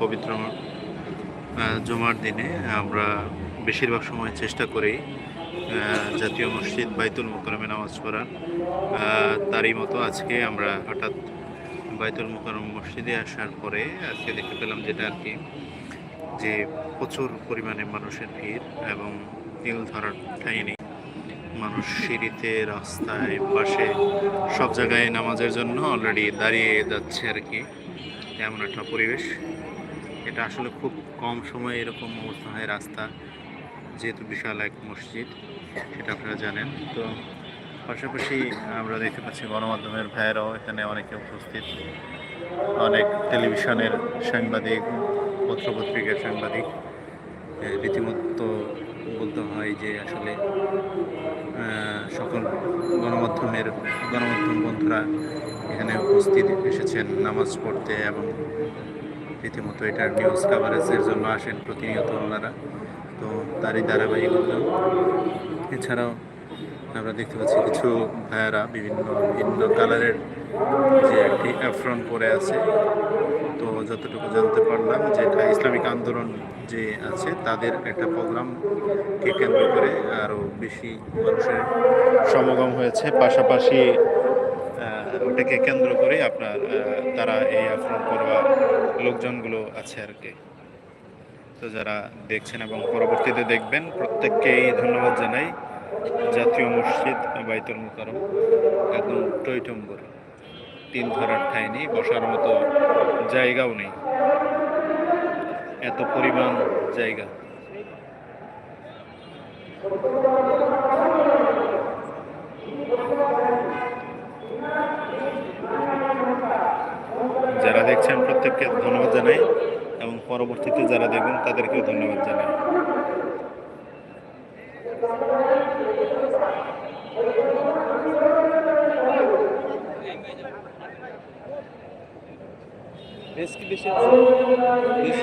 পবিত্র জমার দিনে আমরা বেশিরভাগ সময় চেষ্টা করি জাতীয় মসজিদ বাইতুল মোকরমে নামাজ পড়ার। তারই মতো আজকে আমরা হঠাৎ বাইতুল মোকরম মসজিদে আসার পরে আজকে দেখতে পেলাম যেটা আর কি, যে প্রচুর পরিমাণে মানুষের ভিড় এবং তিল ধরার ঠাঁই নেই মানুষ সিঁড়িতে, রাস্তায়, পাশে, সব জায়গায় নামাজের জন্য অলরেডি দাঁড়িয়ে যাচ্ছে আর কি। এমন একটা পরিবেশ। এটা আসলে খুব কম সময়ে এরকম অবস্থা হয় রাস্তা, যেহেতু বিশাল এক মসজিদ, সেটা আপনারা জানেন। তো পাশাপাশি আমরা দেখতে পাচ্ছি গণমাধ্যমের ভাইয়েরাও এখানে অনেকে উপস্থিত। অনেক টেলিভিশনের সাংবাদিক, পত্রপত্রিকার সাংবাদিক। রীতিমতো বলতে হয় যে আসলে আহ, সকল গণমাধ্যমের গণমাধ্যম বন্ধুরা এখানে উপস্থিত এসেছেন নামাজ পড়তে এবং রীতিমতো এটার নিউজ কাভারেজের জন্য আসেন প্রতিনিয়ত ওনারা। তো তারই ধারাবাহিকতা। এছাড়াও আমরা দেখতে পাচ্ছি কিছু ভাইয়ারা বিভিন্ন ভিন্ন কালারের যে একটি অ্যাফ্রন পরে আছে। তো যতটুকু জানতে পারলাম যে এটা ইসলামিক আন্দোলন যে আছে, তাদের একটা প্রোগ্রামকে কেন্দ্র করে আরও বেশি মানুষের সমাগম হয়েছে। পাশাপাশি ওটাকে কেন্দ্র করে আপনার তারা এই আফরন করবা লোকজনগুলো আছে আর কি। তো যারা দেখছেন এবং পরবর্তীতে দেখবেন, প্রত্যেককেই ধন্যবাদ জানাই। জাতীয় মসজিদ বাইতুল মুকারম একদম টইটম্বর তিন ধরার ঠাঁই নেই, বসার মতো জায়গাও নেই। এত পরিমাণ জায়গা। যারা দেখছেন প্রত্যেককে ধন্যবাদ জানাই, এবং পরবর্তীতে যারা দেখবেন তাদেরকেও ধন্যবাদ জানাই। বেশ কি বেশি আছে।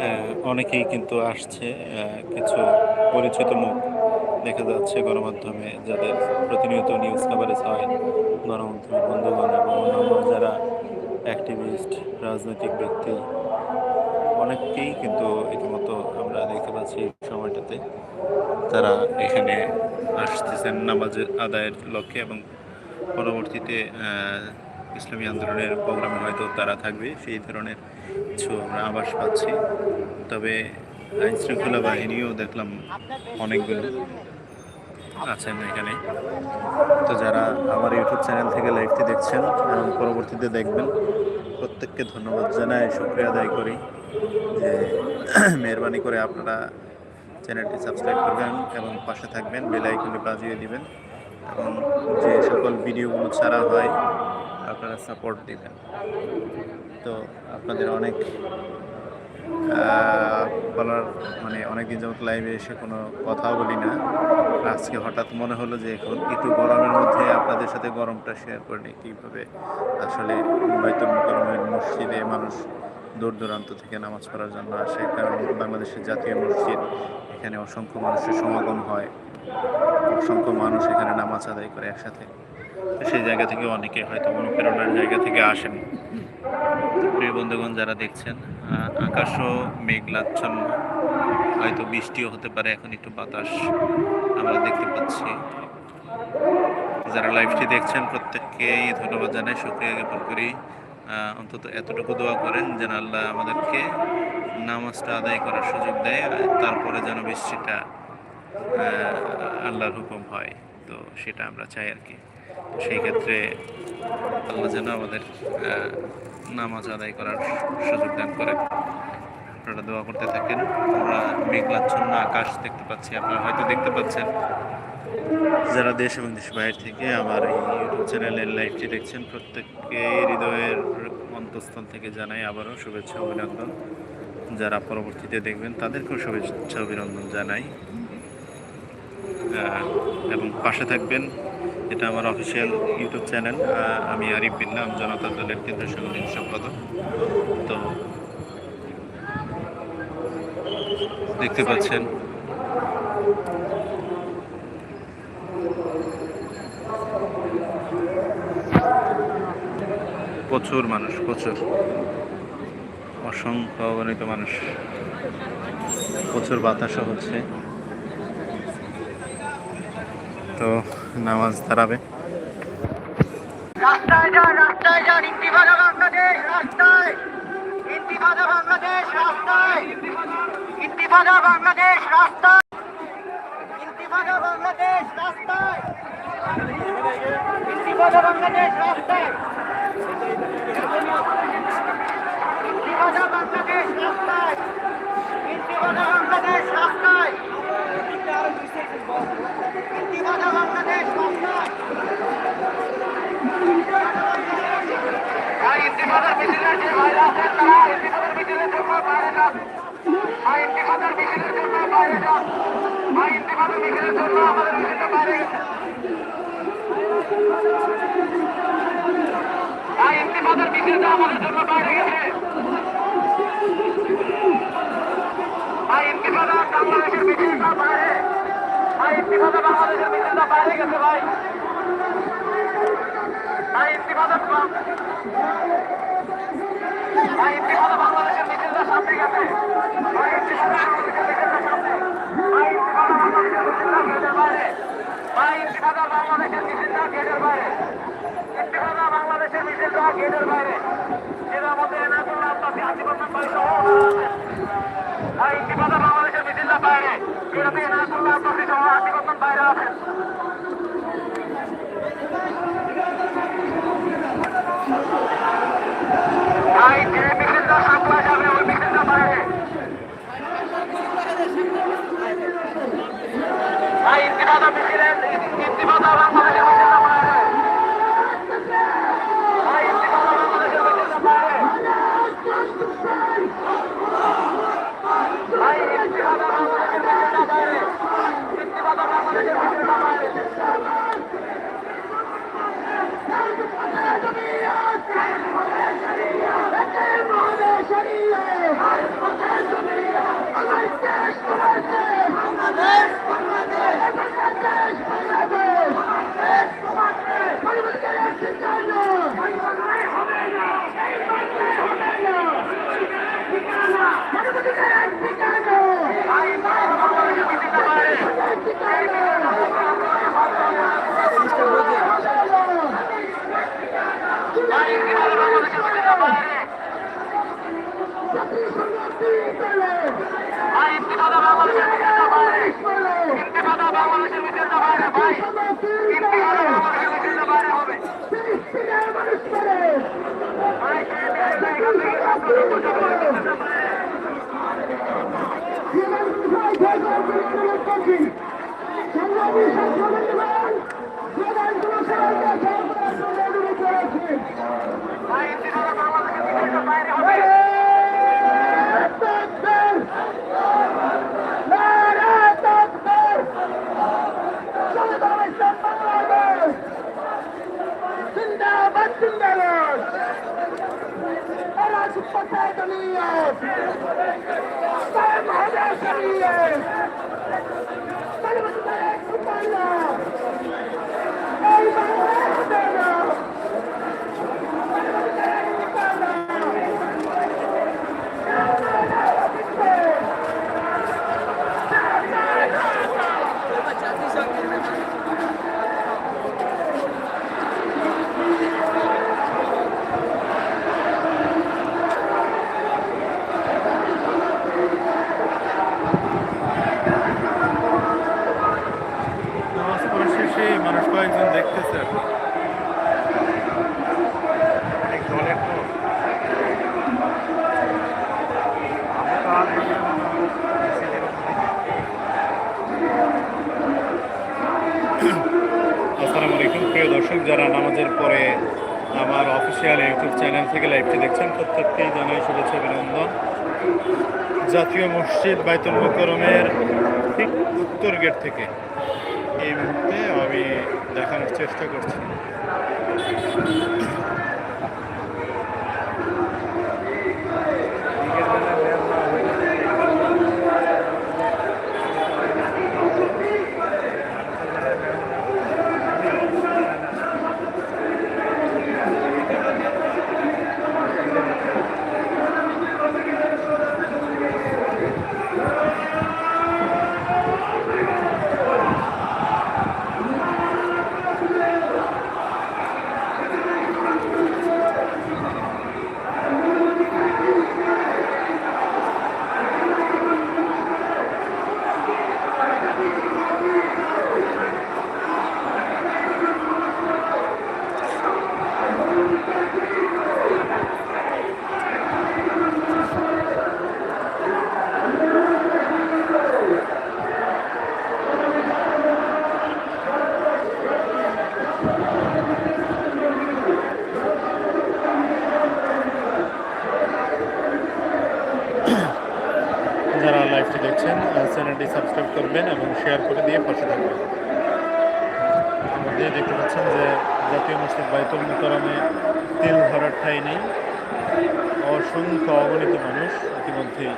আহ, অনেকেই কিন্তু আসছে কিছু পরিচিত মুখ দেখা যাচ্ছে গণমাধ্যমে, যাদের প্রতিনিয়ত নিউজ কভারেজ হয় গণমাধ্যমের বন্ধুগণ এবং যারা অ্যাক্টিভিস্ট রাজনৈতিক ব্যক্তি, অনেককেই কিন্তু ইতিমতো আমরা দেখতে পাচ্ছি সময়টাতে তারা এখানে আসতেছেন নামাজের আদায়ের লক্ষ্যে এবং পরবর্তীতে ইসলামী আন্দোলনের প্রোগ্রামে হয়তো তারা থাকবে, সেই ধরনের কিছু আমরা আভাস পাচ্ছি। তবে আইন শৃঙ্খলা বাহিনীও দেখলাম অনেকগুলো। আছেন এখানে তো যারা আমার ইউটিউব চ্যানেল থেকে লাইভটি দেখছেন, এবং পরবর্তীতে দেখবেন, প্রত্যেককে ধন্যবাদ জানাই, শুক্রিয়া আদায় করি যে মেহরবানি করে আপনারা চ্যানেলটি সাবস্ক্রাইব করবেন এবং পাশে থাকবেন, বেল বাজিয়ে দিবেন, এবং যে সকল ভিডিওগুলো ছাড়া হয়, আপনারা সাপোর্ট দিবেন। তো আপনাদের অনেক বলার মানে অনেকদিন যাবত লাইভে এসে কোনো কথাও বলি না। আজকে হঠাৎ মনে হলো যে এখন একটু গরমের মধ্যে আপনাদের সাথে গরমটা শেয়ার করে নিই কীভাবে আসলে বাইতুল মুকাররমের মসজিদে মানুষ দূর দূরান্ত থেকে নামাজ পড়ার জন্য আসে, কারণ বাংলাদেশের জাতীয় মসজিদ, এখানে অসংখ্য মানুষের সমাগম হয়। অসংখ্য মানুষ এখানে নামাজ আদায় করে একসাথে। সেই জায়গা থেকে অনেকে হয়তো অনুপ্রেরণার জায়গা থেকে আসেন। প্রিয় বন্ধুগণ, যারা দেখছেন আকাশও মেঘলাচ্ছন্ন, হয়তো বৃষ্টিও হতে পারে, এখন একটু বাতাস আমরা দেখতে পাচ্ছি। যারা লাইভটি দেখছেন, প্রত্যেককেই ধন্যবাদ জানাই, শুক্রিয়া জ্ঞাপন করি। অন্তত এতটুকু দোয়া করেন যেন আল্লাহ আমাদেরকে নামাজটা আদায় করার সুযোগ দেয় তারপরে যেন বৃষ্টিটা আল্লাহর হুকুম হয়। তো সেটা আমরা চাই আর কি। সেই ক্ষেত্রে আল্লাহ যেন আমাদের নামাজ আদায় করার সুযোগ দান করেন আপনারা দোয়া করতে থাকেন। আমরা মেঘলাচ্ছন্ন আকাশ দেখতে পাচ্ছি। আপনারা হয়তো দেখতে পাচ্ছেন যারা দেশ এবং দেশ বাইরে থেকে আমার এই ইউটিউব চ্যানেলের লাইভটি দেখছেন, প্রত্যেককে হৃদয়ের অন্তঃস্থল থেকে জানাই আবারও শুভেচ্ছা, অভিনন্দন। যারা পরবর্তীতে দেখবেন, তাদেরকেও শুভেচ্ছা, অভিনন্দন জানাই। এবং পাশে থাকবেন এটা আমার অফিসিয়াল ইউটিউব চ্যানেল আমি আরিফ বিল্লাহ আমি জনতা দলের কেন্দ্রীয় সাংগঠনিক সম্পাদক। তো দেখতে পাচ্ছেন। প্রচুর মানুষ প্রচুর। অসংখ্য অগণিত মানুষ। প্রচুর বাতাসও হচ্ছে। তো নামাজ দাঁড়াবে। রাস্তায় যান রাস্তায় যান ইন্তিফাদা বাংলাদেশ, রাস্তায়। ইন্তিফাদা বাংলাদেশ, রাস্তায়। ইন্তিফাদা বাংলাদেশ, রাস্তায়। ইন্তিফাদা বাংলাদেশ, রাস্তায়। ইন্তিফাদা বাংলাদেশ, রাস্তায়। ইন্তিফাদা বাংলাদেশ, রাস্তায়। ইন্তিফাদা আমাদের জন্য বাইরে গেছে বাংলাদেশের বিজেতা বাইরে আর ইন্তিফাদা বাংলাদেশের বিজেতা বাইরে গেছে ভাই বাংলাদেশের মিছিলটা বাইরে ইত্তেফাকা বাংলাদেশের মিছিলটা গেটের বাইরে যেটা মধ্যে এনায়তুল্লাহ আব্বাসী আশীর্বাদ নাম্বারি সহ আর ইত্তেফাকা বাংলাদেশের মিছিলটা বাইরে যেটাতে এনায়তুল্লাহ আব্বাসী ভাই ইন্দিবাদা মিছিলেন ইন্দিবাদা Thank you. মানুষ কয়েকজন দেখতেছে আর কি। আসসালামু আলাইকুম। প্রিয় দর্শক, যারা নামাজের পরে আমার অফিসিয়াল ইউটিউব চ্যানেল থেকে লাইভটি দেখছেন, প্রত্যেককেই জানাই শুভেচ্ছা অভিনন্দন। জাতীয় মসজিদ বাইতুল মোকরমের ঠিক উত্তর গেট থেকে এই মুহূর্তে আমি দেখানোর চেষ্টা করছি। বাইতুল মোকারমে তেল ভরার ঠাই নেই। অসংখ্য অগণিত মানুষ ইতিমধ্যেই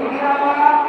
ইসলামী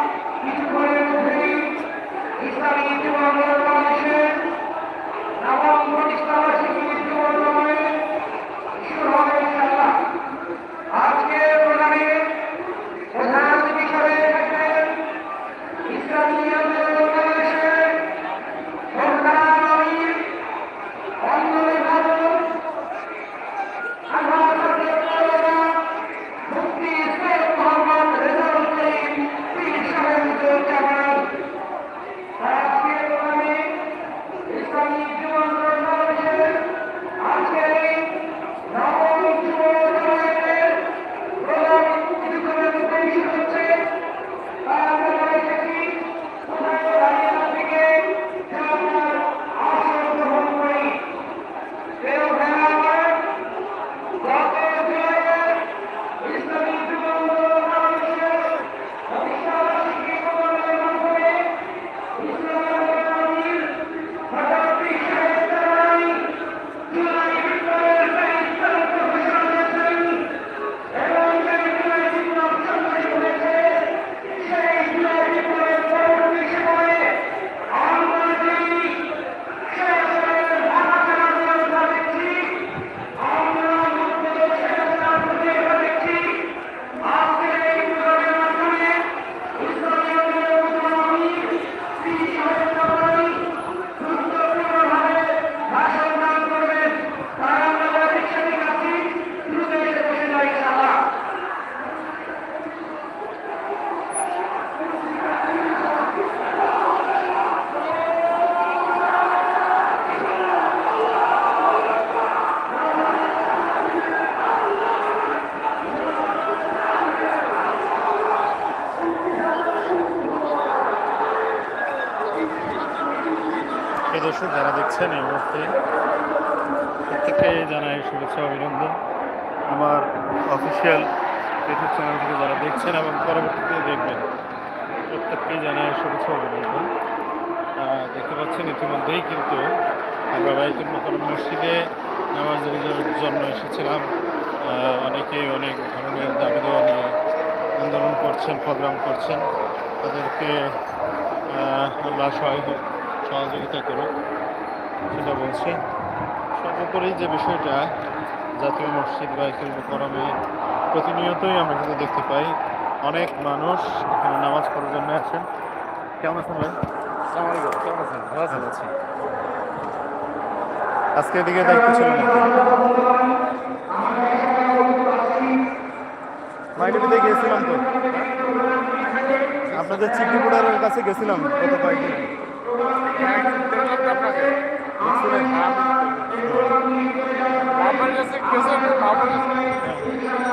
অফিসিয়াল ইউটিউব চ্যানেল থেকে যারা দেখছেন এবং পরবর্তীতে দেখবেন প্রত্যেককেই জানাই শুভেচ্ছা অভিনন্দন। দেখতে পাচ্ছেন ইতিমধ্যেই কিন্তু আমরা বাইতুল মোকারম মসজিদে নামাজের জন্য এসেছিলাম। অনেকেই অনেক ধরনের দাবি দেওয়া নিয়ে আন্দোলন করছেন প্রোগ্রাম করছেন। তাদেরকে আল্লাহ সহায় হোক, সহযোগিতা করুক সেটা বলছি। সর্বোপরি যে বিষয়টা জাতীয় মসজিদ বাইতুল মোকরমে প্রতিনিয়তই আমরা কিন্তু দেখতে পাই অনেক মানুষ এখানে নামাজ পড়ার জন্য আসেন। কেমন আছেন ভাই? কেমন আছেন? ভালো আছেন? আজকে এদিকে দায়িত্ব ছিল নাকি মাইডিপিতে গিয়েছিলাম তো? আপনাদের বোর্ডারের কাছে গেছিলাম গত কয়েকদিন। আগে। কাছে গেছেন আমার